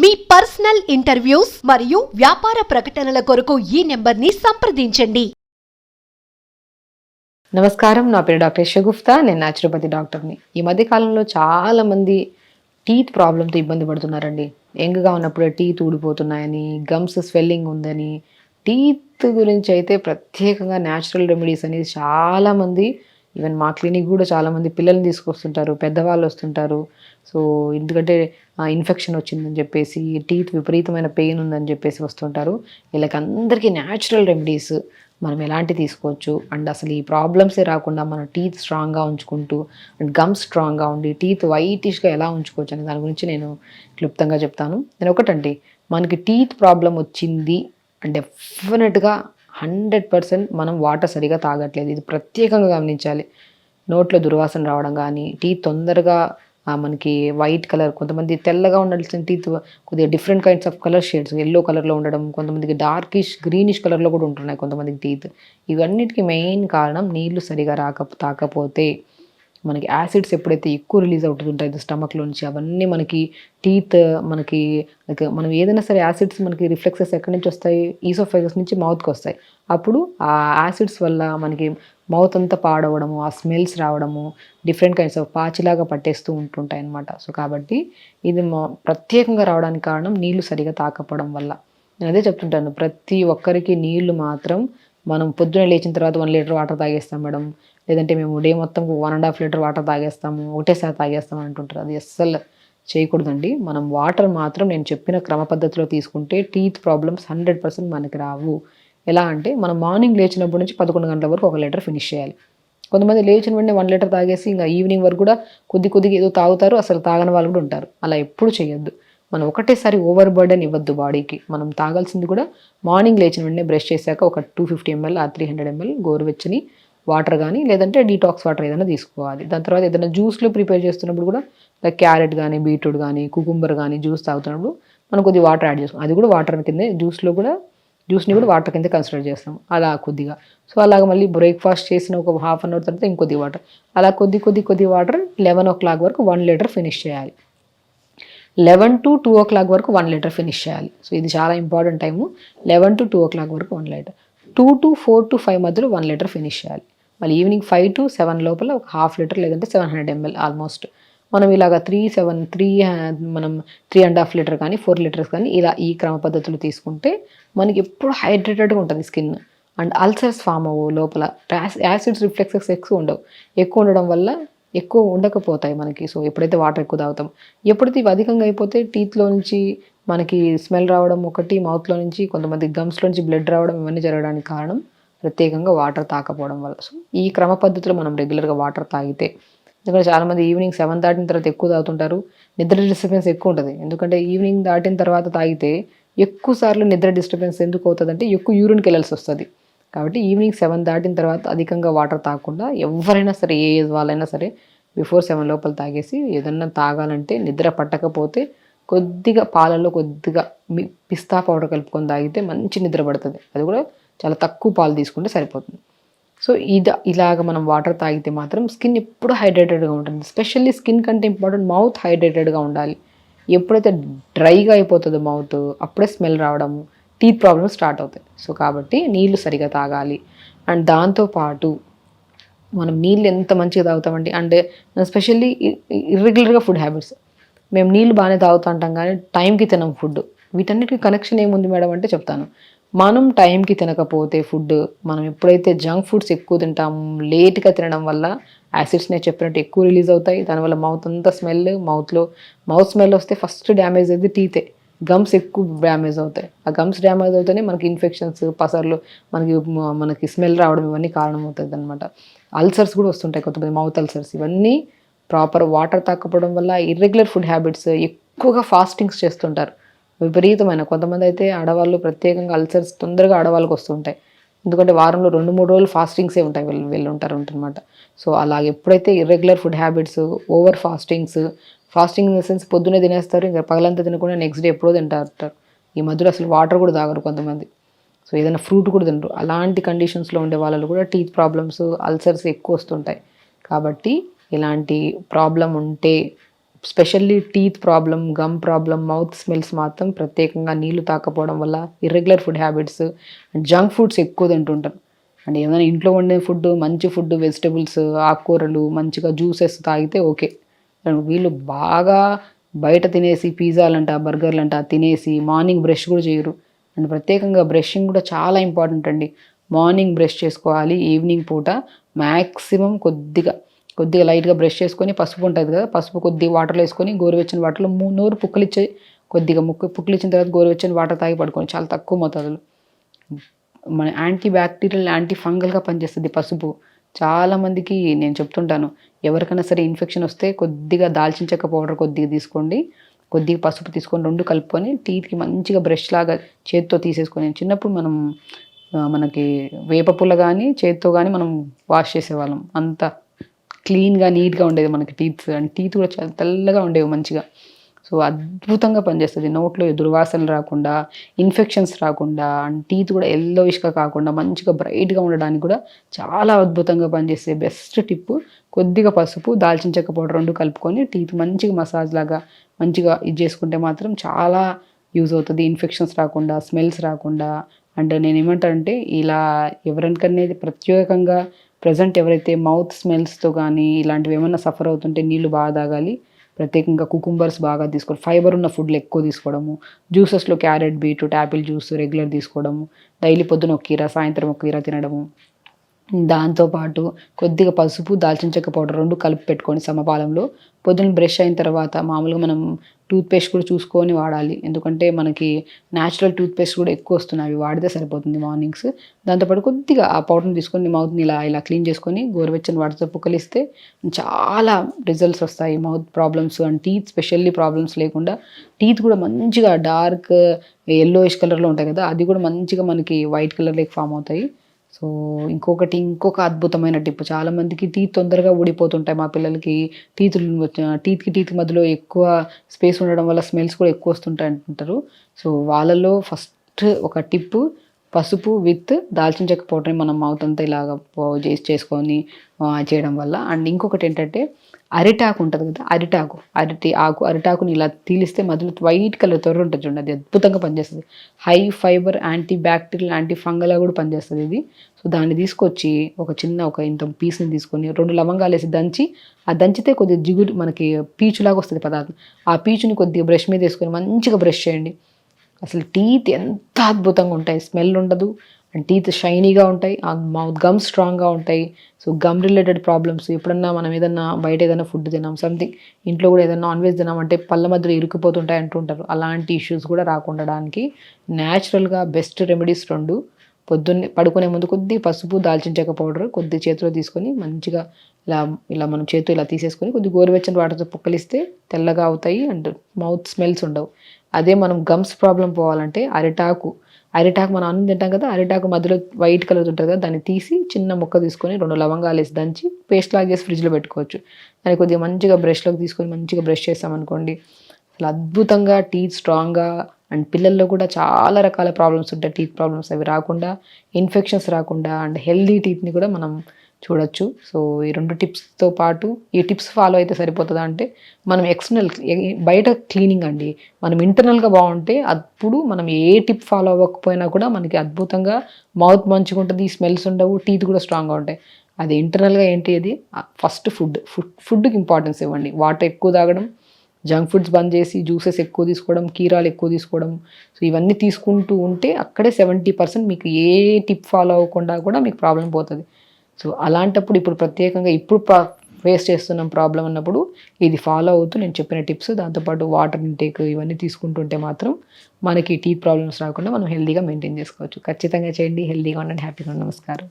మీ personal interviews మరియు వ్యాపార ప్రకటనల కొరకు ఈ నెంబర్ని సంప్రదించండి. నమస్కారం. నా పేరు డాక్టర్ షగుఫ్తా నేను న్యాచురోపతి డాక్టర్ని ఈ మధ్య కాలంలో చాలా మంది టీత్ ప్రాబ్లంతో ఇబ్బంది పడుతున్నారండి. యంగ్గా ఉన్నప్పుడు టీత్ ఊడిపోతున్నాయని గమ్స్ స్వెల్లింగ్ ఉందని. టీత్ గురించి అయితే ప్రత్యేకంగా న్యాచురల్ రెమెడీస్ అనేది చాలామంది ఈవెన్ మా క్లినిక్ కూడా చాలామంది పిల్లల్ని తీసుకొస్తుంటారు పెద్దవాళ్ళు వస్తుంటారు. సో ఎందుకంటే ఇన్ఫెక్షన్ వచ్చిందని చెప్పేసి టీత్ విపరీతమైన పెయిన్ ఉందని చెప్పేసి వస్తుంటారు. వీళ్ళకి అందరికీ న్యాచురల్ రెమెడీస్ మనం ఎలాంటి తీసుకోవచ్చు. అండ్ అసలు ఈ ప్రాబ్లమ్సే రాకుండా మన టీత్ స్ట్రాంగ్గా ఉంచుకుంటూ అండ్ గమ్స్ స్ట్రాంగ్గా ఉండి టీత్ వైటిష్గా ఎలా ఉంచుకోవచ్చు అనే దాని గురించి నేను క్లుప్తంగా చెప్తాను. నేను ఒకటండి మనకి టీత్ ప్రాబ్లం వచ్చింది అండ్ డెఫినెట్గా హండ్రెడ్ పర్సెంట్ మనం వాటర్ సరిగా తాగట్లేదు. ఇది ప్రత్యేకంగా గమనించాలి. నోట్లో దుర్వాసన రావడం కానీ టీ తొందరగా మనకి వైట్ కలర్ కొంతమంది తెల్లగా ఉండాల్సిన టీత్ కొద్దిగా different kinds of colour shades yellow కలర్లో ఉండడం కొంతమందికి డార్కిష్ గ్రీనిష్ కలర్లో కూడా ఉంటున్నాయి కొంతమందికి టీత్. ఇవన్నిటికీ మెయిన్ కారణం నీళ్ళు సరిగా రాక తాకపోతే. మనకి యాసిడ్స్ ఎప్పుడైతే ఎక్కువ రిలీజ్ అవుతుంటాయి స్టమక్లో నుంచి అవన్నీ మనకి టీత్ మనకి లైక్ మనం ఏదైనా సరే యాసిడ్స్ మనకి రిఫ్లెక్సెస్ ఎక్కడి నుంచి వస్తాయి? ఈసోఫైజస్ నుంచి మౌత్కి వస్తాయి. అప్పుడు ఆ యాసిడ్స్ వల్ల మనకి మౌత్ అంతా పాడవడము ఆ స్మెల్స్ రావడము డిఫరెంట్ కైండ్స్ ఆఫ్ పాచిలాగా పట్టేస్తూ ఉంటుంటాయి అన్నమాట. సో కాబట్టి ఇది ప్రత్యేకంగా రావడానికి కారణం నీళ్ళు సరిగా తాకపోవడం వల్ల. నేను అదే చెప్తుంటాను ప్రతి ఒక్కరికి నీళ్ళు మాత్రం మనం పొద్దున లేచిన తర్వాత వన్ లీటర్ వాటర్ తాగేస్తాం మేడం. లేదంటే మేము డే మొత్తం one and half litre water తాగేస్తాము ఒకటేసారి తాగేస్తాము అంటుంటారు. అది అస్సలు చేయకూడదండి. మనం వాటర్ మాత్రం నేను చెప్పిన క్రమ పద్ధతిలో తీసుకుంటే టీత్ ప్రాబ్లమ్స్ హండ్రెడ్ పర్సెంట్ మనకి రావు. ఎలా అంటే మనం మార్నింగ్ లేచినప్పటి నుంచి పదకొండు గంటల వరకు ఒక లీటర్ ఫినిష్ చేయాలి. కొంతమంది లేచిన వెంటనే వన్ లీటర్ తాగేసి ఇంకా ఈవినింగ్ వరకు కూడా కొద్ది కొద్దిగా ఏదో తాగుతారు అసలు తాగని వాళ్ళు కూడా ఉంటారు. అలా ఎప్పుడు చేయొద్దు. మనం ఒకటేసారి ఓవర్ బర్డెన్ ఇవ్వద్దు బాడీకి. మనం తాగాల్సింది కూడా మార్నింగ్ లేచిన వెంటనే బ్రష్ చేశాక ఒక టూ ఫిఫ్టీ ఎంఎల్ ఆ త్రీ హండ్రెడ్ ఎంఎల్ గోరువెచ్చని వాటర్ కానీ లేదంటే డీటాక్స్ వాటర్ ఏదైనా తీసుకోవాలి. దాని తర్వాత ఏదైనా జ్యూస్లో ప్రిపేర్ చేస్తున్నప్పుడు కూడా లైక్ క్యారెట్ కానీ బీట్రూట్ కానీ కుకుంబర్ కానీ జ్యూస్ తాగుతున్నప్పుడు మనం కొద్దిగా వాటర్ యాడ్ చేసుకోం అది కూడా వాటర్ కిందే జ్యూస్లో కూడా జ్యూస్ని కూడా వాటర్ కింద కన్సిడర్ చేస్తాం అలా కొద్దిగా. సో అలాగ మళ్ళీ బ్రేక్ఫాస్ట్ చేసిన ఒక హాఫ్ అన్ అవర్ తర్వాత ఇంకొద్ది వాటర్ అలా కొద్ది కొద్ది కొద్ది వాటర్ లెవెన్ ఓ క్లాక్ వరకు వన్ లీటర్ ఫినిష్ చేయాలి. Eleven to two o'clock వరకు వన్ లీటర్ ఫినిష్ చేయాలి. సో ఇది చాలా important time eleven to two o'clock వరకు one litre two to four to five మధ్యలో వన్ లీటర్ ఫినిష్ చేయాలి. మళ్ళీ ఈవినింగ్ ఫైవ్ టు సెవెన్ లోపల ఒక హాఫ్ లీటర్ లేదంటే సెవెన్ హండ్రెడ్ ఎంఎల్ ఆల్మోస్ట్ మనం ఇలాగ త్రీ సెవెన్ త్రీ మనం త్రీ అండ్ హాఫ్ లీటర్ కానీ ఫోర్ లీటర్స్ కానీ ఇలా ఈ క్రమ పద్ధతులు తీసుకుంటే మనకి ఎప్పుడు హైడ్రేటెడ్గా ఉంటుంది స్కిన్ అండ్ అల్సర్స్ ఫామ్ అవ్వు లోపల. యాసిడ్స్ రిఫ్లెక్సెస్ ఎక్కువ ఉండవు. ఎక్కువ ఉండడం వల్ల ఎక్కువ ఉండకపోతాయి మనకి. సో ఎప్పుడైతే వాటర్ ఎక్కువ తాగుతాం ఎప్పుడైతే ఇవి అధికంగా అయిపోతే టీత్లో నుంచి మనకి స్మెల్ రావడం ఒకటి మౌత్లో నుంచి కొంతమంది గమ్స్లో నుంచి బ్లడ్ రావడం ఇవన్నీ జరగడానికి కారణం ప్రత్యేకంగా వాటర్ తాకపోవడం వల్ల. సో ఈ క్రమ పద్ధతిలో మనం రెగ్యులర్గా వాటర్ తాగితే ఎందుకంటే చాలామంది ఈవినింగ్ సెవెన్ దాటిన తర్వాత ఎక్కువ తాగుతుంటారు. నిద్ర డిస్టర్బెన్స్ ఎక్కువ ఉంటుంది. ఎందుకంటే ఈవినింగ్ దాటిన తర్వాత తాగితే ఎక్కువ సార్లు నిద్ర డిస్టర్బెన్స్ ఎందుకు అవుతుందంటే ఎక్కువ యూరిన్కి వెళ్ళాల్సి వస్తుంది. కాబట్టి ఈవినింగ్ సెవెన్ దాటిన తర్వాత అధికంగా వాటర్ తాగకుండా ఎవరైనా సరే ఏ ఏజ్ వాళ్ళైనా సరే బిఫోర్ సెవెన్ లోపల తాగేసి ఏదన్నా తాగాలంటే నిద్ర పట్టకపోతే కొద్దిగా పాలలో కొద్దిగా పిస్తా పౌడర్ కలుపుకొని తాగితే మంచి నిద్ర పడుతుంది. అది కూడా చాలా తక్కువ పాలు తీసుకుంటే సరిపోతుంది. సో ఇది ఇలాగ మనం వాటర్ తాగితే మాత్రం స్కిన్ ఎప్పుడు హైడ్రేటెడ్గా ఉంటుంది. స్పెషల్లీ స్కిన్ కంటే ఇంపార్టెంట్ మౌత్ హైడ్రేటెడ్గా ఉండాలి. ఎప్పుడైతే డ్రైగా అయిపోతుందో మౌత్ అప్పుడే స్మెల్ రావడము టీత్ ప్రాబ్లమ్స్ స్టార్ట్ అవుతాయి. సో కాబట్టి నీళ్ళు సరిగా తాగాలి. అండ్ దాంతోపాటు మనం నీళ్ళు ఎంత మంచిగా తాగుతామండి? అంటే స్పెషల్లీ ఇర్రెగ్యులర్గా ఫుడ్ హ్యాబిట్స్. మేము నీళ్ళు బాగానే తాగుతూ ఉంటాం కానీ టైంకి తినం ఫుడ్. వీటన్నిటికి కనెక్షన్ ఏముంది మేడం అంటే చెప్తాను. మనం టైంకి తినకపోతే ఫుడ్ మనం ఎప్పుడైతే జంక్ ఫుడ్స్ ఎక్కువ తింటాం లేట్గా తినడం వల్ల యాసిడ్స్ నేను చెప్పినట్టు ఎక్కువ రిలీజ్ అవుతాయి. దానివల్ల మౌత్ అంతా స్మెల్ మౌత్లో మౌత్ స్మెల్ వస్తే ఫస్ట్ డ్యామేజ్ అయితే టీతే గమ్స్ ఎక్కువ డ్యామేజ్ అవుతాయి. ఆ గమ్స్ డ్యామేజ్ అవుతేనే మనకి ఇన్ఫెక్షన్స్ పసర్లు మనకి మనకి స్మెల్ రావడం ఇవన్నీ కారణం అవుతుంది అనమాట అల్సర్స్ కూడా వస్తుంటాయి కొంతమంది మౌత్ అల్సర్స్ ఇవన్నీ ప్రాపర్ వాటర్ తాకపోవడం వల్ల ఇర్రెగ్యులర్ ఫుడ్ హ్యాబిట్స్ ఎక్కువగా ఫాస్టింగ్స్ చేస్తుంటారు. విపరీతమైన. కొంతమంది అయితే ఆడవాళ్ళు ప్రత్యేకంగా అల్సర్స్ తొందరగా ఆడవాళ్ళకి వస్తుంటాయి. ఎందుకంటే వారంలో రెండు మూడు రోజులు ఫాస్టింగ్సే ఉంటాయి వీళ్ళు వీళ్ళు ఉంటారు ఉంటనమాట సో అలాగే ఎప్పుడైతే irregular food habits over fastings fasting in the sense పొద్దునే తినేస్తారు ఇంకా పగలంతా తినకుండా నెక్స్ట్ డే ఎప్పుడో తింటారు ఈ మధ్యలో అసలు వాటర్ కూడా తాగరు కొంతమంది. సో ఏదైనా ఫ్రూట్ కూడా తినరు. అలాంటి కండిషన్స్లో ఉండే వాళ్ళు కూడా టీత్ ప్రాబ్లమ్స్ అల్సర్స్ ఎక్కువ వస్తుంటాయి. కాబట్టి ఇలాంటి ప్రాబ్లం ఉంటే specially teeth problem gum problem mouth smells మాత్రం ప్రత్యేకంగా నీళ్ళు తాకపోవడం వల్ల irregular food habits and junk foods ఎక్కువ తింటుంటారు. అండ్ ఏమైనా ఇంట్లో వండే ఫుడ్ మంచి ఫుడ్ వెజిటబుల్స్ ఆకుకూరలు మంచిగా జ్యూసెస్ తాగితే ఓకే. అండ్ వీళ్ళు బాగా బయట తినేసి పిజ్జాలంట బర్గర్లంట తినేసి మార్నింగ్ బ్రష్ కూడా చేయరు. అండ్ ప్రత్యేకంగా బ్రషింగ్ కూడా చాలా ఇంపార్టెంట్ అండి. మార్నింగ్ బ్రష్ చేసుకోవాలి ఈవినింగ్ పూట మ్యాక్సిమం కొద్దిగా కొద్దిగా లైట్గా బ్రష్ చేసుకొని పసుపు ఉంటుంది కదా పసుపు కొద్దిగా వాటర్లో వేసుకొని గోరువెచ్చని వాటర్లో మూ నోరు పుక్కలిచ్చే కొద్దిగా ముక్కు పుక్కలిచ్చిన తర్వాత గోరువెచ్చని వాటర్ తాగి పడుకోండి. చాలా తక్కువ మోతాదులో. మన యాంటీ బ్యాక్టీరియల్ యాంటీ ఫంగల్గా పనిచేస్తుంది పసుపు. చాలామందికి నేను చెప్తుంటాను ఎవరికైనా సరే ఇన్ఫెక్షన్ వస్తే కొద్దిగా దాల్చిన చెక్క పౌడర్ కొద్దిగా తీసుకోండి. కొద్దిగా పసుపు తీసుకొని రెండు కలుపుకొని టీత్కి మంచిగా బ్రష్ లాగా చేతితో తీసేసుకొని చిన్నప్పుడు మనం మనకి వేప పుల్ల కానీ చేతితో కానీ మనం వాష్ చేసేవాళ్ళం. అంత క్లీన్గా నీట్గా ఉండేది మనకి టీత్ అండ్ టీత్ కూడా చాలా తెల్లగా ఉండేవి మంచిగా. సో అద్భుతంగా పనిచేస్తుంది. నోట్లో దుర్వాసనలు రాకుండా ఇన్ఫెక్షన్స్ రాకుండా అండ్ టీత్ కూడా ఎల్లోయిష్గా కాకుండా మంచిగా బ్రైట్గా ఉండడానికి కూడా చాలా అద్భుతంగా పనిచేసే బెస్ట్ టిప్ కొద్దిగా పసుపు దాల్చిన చెక్క పౌడర్ రెండు కలుపుకొని టీత్ మంచిగా మసాజ్ లాగా మంచిగా ఇది చేసుకుంటే మాత్రం చాలా యూజ్ అవుతుంది. ఇన్ఫెక్షన్స్ రాకుండా స్మెల్స్ రాకుండా అండ్ నేను ఏమంటానంటే ఇలా ఎవరికన్నా ప్రత్యేకంగా ప్రజెంట్ ఎవరైతే మౌత్ స్మెల్స్తో కానీ ఇలాంటివి ఏమైనా సఫర్ అవుతుంటే నీళ్ళు బాగా తాగాలి ప్రత్యేకంగా కుకుంబర్స్ బాగా తీసుకోవడం ఫైబర్ ఉన్న ఫుడ్లు ఎక్కువ తీసుకోవడము జ్యూసెస్లో carrot beetroot apple juice regular తీసుకోవడము డైలీ పొద్దున ఒక కీర సాయంత్రం ఒక కీర తినడము దాంతోపాటు కొద్దిగా పసుపు దాల్చిన చెక్క పౌడర్ రెండు కలిపి పెట్టుకొని సమపాలంలో. పొద్దున్న బ్రష్ అయిన తర్వాత మామూలుగా మనం టూత్పేస్ట్ కూడా చూసుకొని వాడాలి. ఎందుకంటే మనకి న్యాచురల్ టూత్పేస్ట్ కూడా ఎక్కువ వస్తున్నాయి. అవి వాడితే సరిపోతుంది మార్నింగ్స్. దాంతోపాటు కొద్దిగా ఆ పౌడర్ని తీసుకొని మౌత్ని ఇలా ఇలా క్లీన్ చేసుకొని గోరువెచ్చని వాటితో పుక్కలిస్తే చాలా రిజల్ట్స్ వస్తాయి. Mouth problems and teeth specially problems లేకుండా టీత్ కూడా మంచిగా డార్క్ ఎల్లోయిష్ కలర్లో ఉంటాయి కదా అది కూడా మంచిగా మనకి వైట్ కలర్లోకి ఫామ్ అవుతాయి. సో ఇంకొకటి ఇంకొక అద్భుతమైన టిప్. చాలా మందికి టీత్ తొందరగా ఊడిపోతుంటాయి మా పిల్లలకి. టీత్ టీత్కి టీత్ మధ్యలో ఎక్కువ స్పేస్ ఉండడం వల్ల స్మెల్స్ కూడా ఎక్కువ వస్తుంటాయి అంటుంటారు. సో వాళ్ళలో ఫస్ట్ ఒక టిప్ పసుపు విత్ దాల్చిన చెక్క పౌడర్ని మనం మౌత్ అంతా ఇలాగ చేసి చేసుకొని చేయడం వల్ల. అండ్ ఇంకొకటి ఏంటంటే అరిటాకు ఉంటుంది కదా అరిటాకు. అరటి ఆకు అరిటాకుని ఇలా తీలిస్తే మధ్యలో వైట్ కలర్ తొర్ర ఉంటుంది చూడండి అది అద్భుతంగా పనిచేస్తుంది. High fibre anti bacterial anti ఫంగల్గా కూడా పనిచేస్తుంది ఇది. సో దాన్ని తీసుకొచ్చి ఒక చిన్న ఒక ఇంత పీస్ని తీసుకొని రెండు లవంగాలు వేసి దంచి ఆ దంచితే కొద్దిగా జిగురు మనకి పీచులాగా వస్తుంది పదార్థం. ఆ పీచుని కొద్దిగా బ్రష్ మీద వేసుకొని మంచిగా బ్రష్ చేయండి. అసలు టీత్ ఎంత అద్భుతంగా ఉంటాయి. స్మెల్ ఉండదు అండ్ టీత్ షైనీగా ఉంటాయి ఆ మౌత్ గమ్ స్ట్రాంగ్గా ఉంటాయి. సో గమ్ రిలేటెడ్ ప్రాబ్లమ్స్ ఎప్పుడన్నా మనం ఏదన్నా బయట ఏదైనా ఫుడ్ తినాం సంథింగ్ ఇంట్లో కూడా ఏదైనా నాన్ వెజ్ తినామంటే పళ్ళ మధ్యలో ఇరుక్కుపోతుంటాయి అంటుంటారు. అలాంటి ఇష్యూస్ కూడా రాకుండడానికి న్యాచురల్గా బెస్ట్ రెమెడీస్ రెండు. పొద్దున్నే పడుకునే ముందు కొద్ది పసుపు దాల్చిన చెక్క పౌడర్ కొద్ది చేతిలో తీసుకొని మంచిగా ఇలా ఇలా మనం చేతితో ఇలా తీసేసుకొని కొద్ది గోరువెచ్చని వాటర్తో పుక్కలిస్తే తెల్లగా అవుతాయి అండ్ మౌత్ స్మెల్స్ ఉండవు. అదే మనం గమ్స్ ప్రాబ్లం పోవాలంటే అరిటాకు. అరిటాకు మనం అన్నం తింటాం కదా అరిటాకు మధ్యలో వైట్ కలర్ ఉంటుంది కదా దాన్ని తీసి చిన్న ముక్క తీసుకొని రెండు లవంగాలు వేసి దంచి పేస్ట్ లాగేసి ఫ్రిడ్జ్లో పెట్టుకోవచ్చు. దాన్ని కొద్దిగా మంచిగా బ్రష్లోకి తీసుకొని మంచిగా బ్రష్ చేసామనుకోండి అసలు అద్భుతంగా టీత్ స్ట్రాంగ్గా అండ్ పిల్లల్లో కూడా చాలా రకాల ప్రాబ్లమ్స్ ఉంటాయి. టీత్ ప్రాబ్లమ్స్ అవి రాకుండా ఇన్ఫెక్షన్స్ రాకుండా అండ్ హెల్దీ టీత్ని కూడా మనం చూడొచ్చు. సో ఈ రెండు టిప్స్తో పాటు ఈ టిప్స్ ఫాలో అయితే సరిపోతుందా అంటే మనం ఎక్స్టర్నల్ బయట క్లీనింగ్ అండి. మనం ఇంటర్నల్గా బాగుంటే అప్పుడు మనం ఏ టిప్ ఫాలో అవ్వకపోయినా కూడా మనకి అద్భుతంగా మౌత్ మంచిగా ఉంటుంది స్మెల్స్ ఉండవు టీత్ కూడా స్ట్రాంగ్గా ఉంటాయి. అది ఇంటర్నల్గా ఏంటి అది? First food. ఫుడ్ ఫుడ్కి ఇంపార్టెన్స్ ఇవ్వండి. వాటర్ ఎక్కువ తాగడం జంక్ ఫుడ్స్ బంద్ చేసి జ్యూసెస్ ఎక్కువ తీసుకోవడం కీరాలు ఎక్కువ తీసుకోవడం. సో ఇవన్నీ తీసుకుంటూ ఉంటే అక్కడే సెవెంటీ పర్సెంట్ మీకు ఏ టిప్ ఫాలో అవ్వకుండా కూడా మీకు ప్రాబ్లం పోతుంది. సో అలాంటప్పుడు ఇప్పుడు ప్రత్యేకంగా ఇప్పుడు ఫేస్ చేస్తున్న ప్రాబ్లం ఉన్నప్పుడు ఇది ఫాలో అవుతూ నేను చెప్పిన టిప్స్ దాంతోపాటు వాటర్ ఇంటేక్ ఇవన్నీ తీసుకుంటుంటే మాత్రం మనకి టీ ప్రాబ్లమ్స్ రాకుండా మనం హెల్తీగా మెయింటైన్ చేసుకోవచ్చు. ఖచ్చితంగా చేయండి. హెల్దీగా ఉండండి. హ్యాపీగా ఉండండి. నమస్కారం.